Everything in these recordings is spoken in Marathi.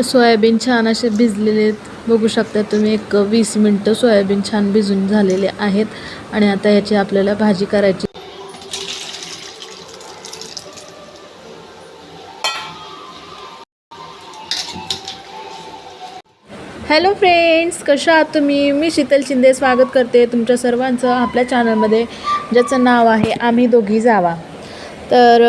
सोयाबीन छान असे भिजलेले आहेत बघू शकता तुम्ही एक वीस मिनटं सोयाबीन छान भिजून झालेले आहेत. आणि आता याची आपल्याला भाजी करायची. हॅलो फ्रेंड्स कशा आहात तुम्ही? मी शीतल शिंदे स्वागत करते तुमच्या सर्वांचं आपल्या चॅनलमध्ये ज्याचं नाव आहे आम्ही दोघी जावा. तर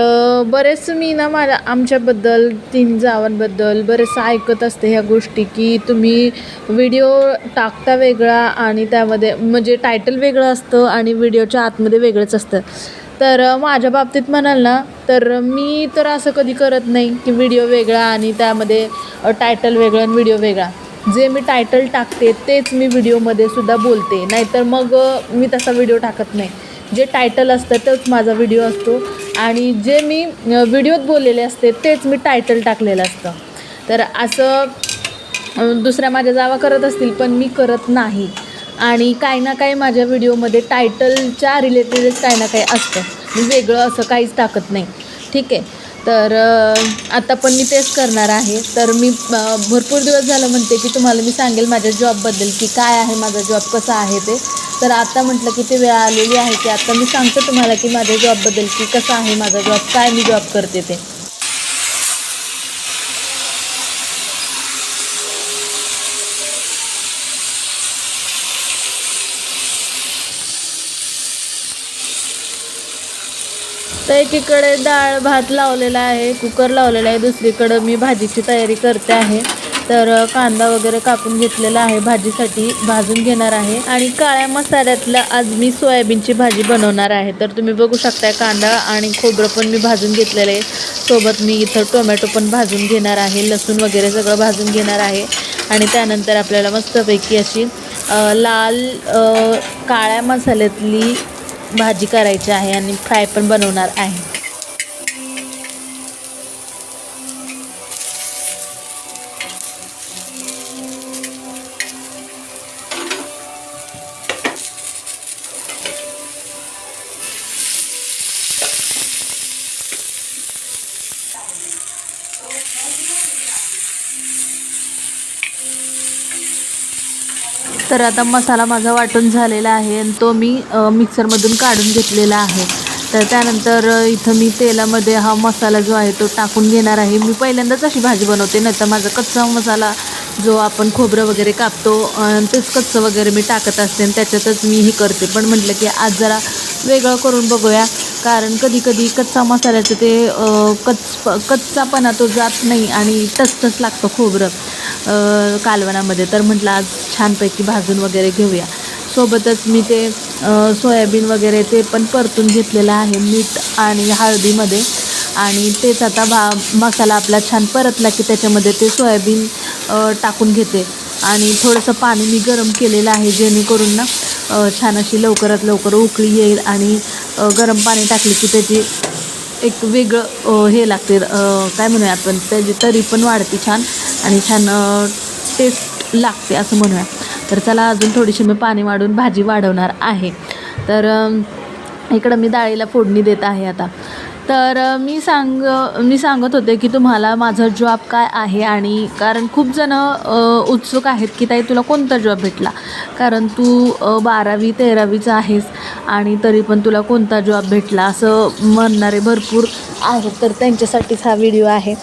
बरेच मी ना मला आमच्याबद्दल तीन जावांबद्दल बरेचसं ऐकत असते ह्या गोष्टी की तुम्ही व्हिडिओ टाकता वेगळा आणि त्यामध्ये म्हणजे टायटल वेगळं असतं आणि व्हिडिओच्या आतमध्ये वेगळंच असतं. तर माझ्या बाबतीत म्हणाल ना तर मी तर असं कधी करत नाही की व्हिडिओ वेगळा आणि त्यामध्ये टायटल वेगळं आणि व्हिडिओ वेगळा. जे मी टायटल टाकते तेच मी व्हिडिओमध्ये सुद्धा बोलते. नाहीतर मग मी तसा व्हिडिओ टाकत नाही. जे टायटल असतं तोच माझा व्हिडिओ असतो. आणि जे मी व्हिडिओत बोललेले असते तेच मी टायटल टाकलेलं असतं. तर असं दुसऱ्या माझ्या जावा करत असतील पण मी करत नाही. आणि काही ना काही माझ्या व्हिडिओमध्ये टायटलच्या रिलेटेडच काही ना काही असतं. मी वेगळं असं काहीच टाकत नाही. ठीक आहे? तर आता पण मी तेच करणार आहे. तर मी भरपूर दिवस झालं म्हणते की तुम्हाला मी सांगेल माझ्या जॉबबद्दल की काय आहे माझा जॉब कसा आहे ते. तर आता म्हटलं की ते वेळ आलेली आहे की आता मी सांगतो तुम्हाला की माझ्या जॉबबद्दल की कसा आहे माझा जॉब काय मी जॉब करते ते. तर एकीकडे डाळ भात लावलेला आहे कुकर लावलेला आहे दुसरीकडं मी भाजीची तयारी करते आहे. तर कांदा वगैरे कापून घेतलेला आहे भाजीसाठी. भाजून घेणार आहे. आणि काळ्या मसाल्यातला आज मी सोयाबीनची भाजी बनवणार आहे. तर तुम्ही बघू शकता कांदा आणि खोबरं पण मी भाजून घेतलेलं आहे. सोबत मी इथं टोमॅटो पण भाजून घेणार आहे. लसूण वगैरे सगळं भाजून घेणार आहे. आणि त्यानंतर आपल्याला मस्तपैकी अशी लाल काळ्या मसाल्यातली भाजी करायची आहे आणि फ्राय पण बनवणार आहे. तर आता मसाला माझा वाटून झालेला आहे आणि तो मी मिक्सरमधून काढून घेतलेला आहे. तर त्यानंतर इथं मी तेलामध्ये हा मसाला जो आहे तो टाकून घेणार आहे. मी पहिल्यांदाच अशी भाजी बनवते नाही तर माझा कच्चा मसाला जो आपण खोबरं वगैरे कापतो तेच कच्चं वगैरे मी टाकत असते आणि त्याच्यातच मी हे करते. पण म्हटलं की आज जरा वेगळं करून बघूया कारण कधी कधी कच्चा मसाल्याचं ते अ, कच कच्चापणा तो जात नाही आणि टचटच लागतं खोबरं कालवणामध्ये. तर म्हटलं आज छानपैकी भाजून वगैरे घेऊया. सोबतच मी ते सोयाबीन वगैरे ते पण परतून घेतलेलं आहे मीठ आणि हळदीमध्ये. आणि तेच आता भा मसाला आपला छान परतला की त्याच्यामध्ये ते सोयाबीन टाकून घेते. आणि थोडंसं पाणी मी गरम केलेलं आहे जेणेकरून ना छान अशी लवकरात लवकर उकळी येईल आणि गरम पाणी टाकले की त्याची एक वेगळं हे लागते काय म्हणूया आपण त्याची तरी पण वाढते छान. आणि छान टेस्ट लागते असं म्हणूया. तर चला अजून थोडीशी मी पाणी वाढून भाजी वाढवणार आहे. तर इकडं मी डाळीला फोडणी देत आहे आता. तर मी सांग मी सांगत होते की तुम्हाला माझा जॉब काय आहे आणि कारण खूप जणं उत्सुक आहेत की ताई तुला कोणता जॉब भेटला? कारण तू बारावी तेरावीचा आहेस आणि तरी पण तुला कोणता जॉब भेटला असं म्हणणारे भरपूर आहेत. तर त्यांच्यासाठीच हा व्हिडिओ आहे.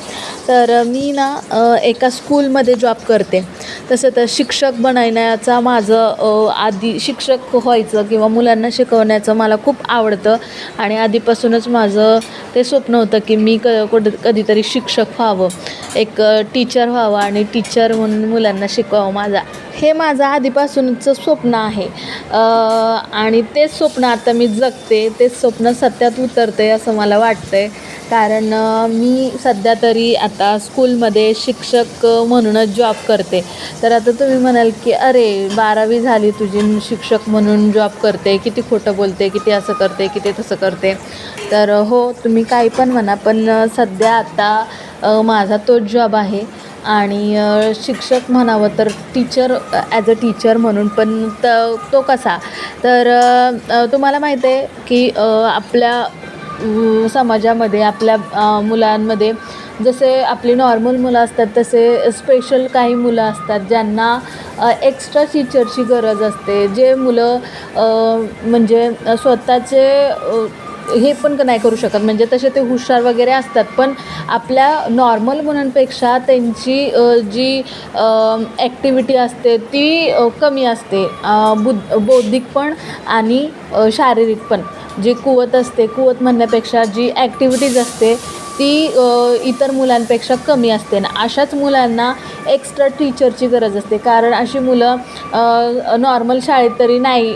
तर मी ना एका स्कूलमध्ये जॉब करते. तसं तर शिक्षक बनण्याचा माझं आधी शिक्षक व्हायचं किंवा मुलांना शिकवण्याचं मला खूप आवडतं. आणि आधीपासूनच माझं ते स्वप्न होतं की मी क कुठं कधीतरी शिक्षक व्हावं. एक टीचर व्हावं आणि टीचर म्हणून मुलांना शिकवावं माझा. हे माझं आधीपासूनचं स्वप्न आहे. आणि तेच स्वप्न आता मी जगते तेच स्वप्न सत्यात उतरते असं मला वाटतं आहे कारण मी सध्या तरी आता स्कूलमध्ये शिक्षक म्हणूनच जॉब करते. तर आता तुम्ही म्हणाल की अरे बारावी झाली तुझी शिक्षक म्हणून जॉब करते. किती खोटं बोलते किती असं करते किती तसं करते. तर हो तुम्ही काही पण म्हणा पण सध्या आता माझा तोच जॉब आहे. आणि शिक्षक म्हणावं तर टीचर ॲज अ टीचर म्हणून पण त तो कसा? तर तुम्हाला माहीत आहे की आपल्या समाजामध्ये आपल्या मुलांमध्ये जसे आपली नॉर्मल मुलं असतात तसे स्पेशल काही मुलं असतात ज्यांना एक्स्ट्रा टीचरची गरज असते. जे मुलं म्हणजे स्वतःचे हे पण नाही करू शकत. म्हणजे तसे ते हुशार वगैरे असतात पण आपल्या नॉर्मल मुलांपेक्षा त्यांची जी ॲक्टिव्हिटी असते ती कमी असते. बुद्ध बौद्धिक पण आणि शारीरिक पण. जी कुवत असते कुवत म्हणण्यापेक्षा जी ॲक्टिव्हिटीज असते ती इतर मुलांपेक्षा कमी असते. ना अशाच मुलांना एक्स्ट्रा टीचरची गरज असते. कारण अशी मुलं नॉर्मल शाळेत तरी नाही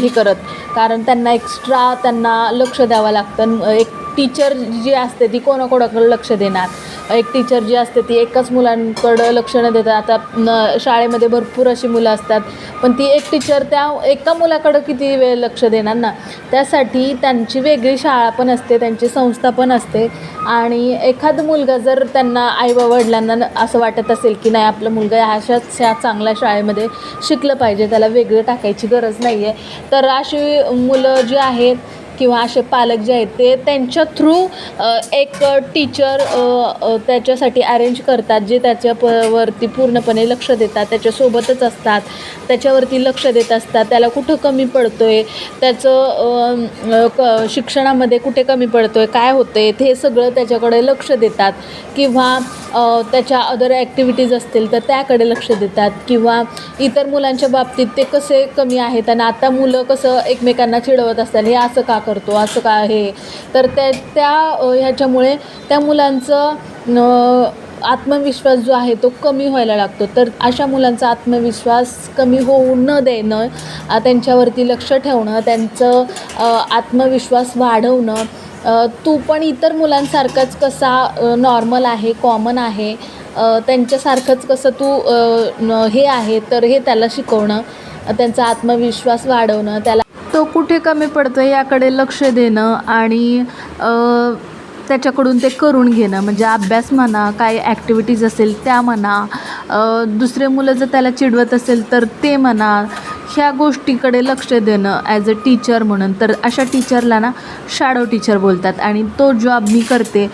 हे करत. कारण त्यांना एक्स्ट्रा त्यांना लक्ष द्यावं लागतं. एक टीचर जी असते ती कोणाकोणाकडं लक्ष देणार? एक टीचर जी असते ती एकाच मुलांकडं लक्ष न देता आता न शाळेमध्ये भरपूर अशी मुलं असतात पण ती एक टीचर त्या एका मुलाकडं किती वेळ लक्ष देणार ना? त्यासाठी त्यांची वेगळी शाळा पण असते त्यांची संस्था पण असते आणि एखादा मुलगा जर त्यांना आईवडिलांना असं वाटत असेल की नाही आपलं मुलगा अशाच ह्या चांगल्या शाळेमध्ये शिकलं पाहिजे त्याला वेगळं टाकायची गरज नाही आहे तर अशी मुलं जी आहेत किंवा असे पालक जे आहेत ते त्यांच्या थ्रू एक टीचर त्याच्यासाठी अरेंज करतात जे त्याच्या प वरती पूर्णपणे लक्ष देतात त्याच्यासोबतच असतात त्याच्यावरती लक्ष देत असतात त्याला कुठं कमी पडतो आहे त्याचं क शिक्षणामध्ये कुठे कमी पडतो आहे काय होतं आहे ते सगळं त्याच्याकडे लक्ष देतात. किंवा त्याच्या अदर ॲक्टिव्हिटीज असतील तर त्याकडे लक्ष देतात. किंवा इतर मुलांच्या बाबतीत ते कसे कमी आहेत आणि आता मुलं कसं एकमेकांना चिडवत असतात हे असं का करतो असं का आहे? तर त्या त्या ह्याच्यामुळे त्या मुलांचं आत्मविश्वास जो आहे तो कमी व्हायला लागतो. तर अशा मुलांचा आत्मविश्वास कमी होऊ न देणं त्यांच्यावरती लक्ष ठेवणं त्यांचं आत्मविश्वास वाढवणं तू पण इतर मुलांसारखाच कसा नॉर्मल आहे कॉमन आहे त्यांच्यासारखंच कसं तू हे आहे तर हे त्याला शिकवणं त्यांचा आत्मविश्वास वाढवणं त्याला तो कुठे कमी पडतो याकडे लक्ष देणं आणि त्याच्याकडून ते करून घेणं म्हणजे अभ्यास म्हणा काही ॲक्टिव्हिटीज असेल त्या म्हणा दुसरे मुलं जर त्याला चिडवत असेल तर ते म्हणा ह्या गोष्टीकडे लक्ष देणं ॲज अ टीचर म्हणून. तर अशा टीचरला ना शॅडो टीचर बोलतात. आणि तो जॉब मी करते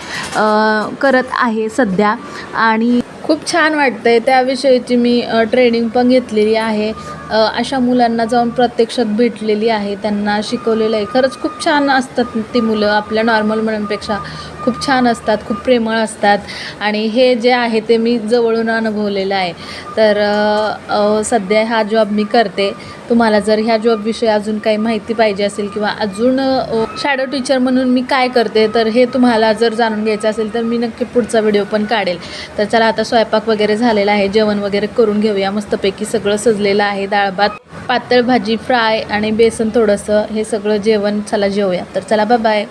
करत आहे सध्या. आणि खूप छान वाटतं आहे त्याविषयीची मी ट्रेनिंग पण घेतलेली आहे. अशा मुलांना जाऊन प्रत्यक्षात भेटलेली आहे. त्यांना शिकवलेलं आहे. खरंच खूप छान असतात ती मुलं आपल्या नॉर्मल मुलांपेक्षा. खूप छान असतात खूप प्रेमळ असतात. आणि हे जे आहे ते मी जवळून अनुभवलेलं आहे. तर सध्या हा जॉब मी करते. तुम्हाला जर ह्या जॉबविषयी अजून काही माहिती पाहिजे असेल किंवा अजून शॅडो टीचर म्हणून मी काय करते तर हे तुम्हाला जर जाणून घ्यायचं असेल तर मी नक्की पुढचा व्हिडिओ पण काढेल. तर चला आता स्वयंपाक वगैरे झालेला आहे जेवण वगैरे करून घेऊया. मस्तपैकी सगळं सजलेलं आहे डाळ भात पातळ भाजी फ्राय आणि बेसन थोडंसं हे सगळं जेवण चला जेवूया. तर चला बाय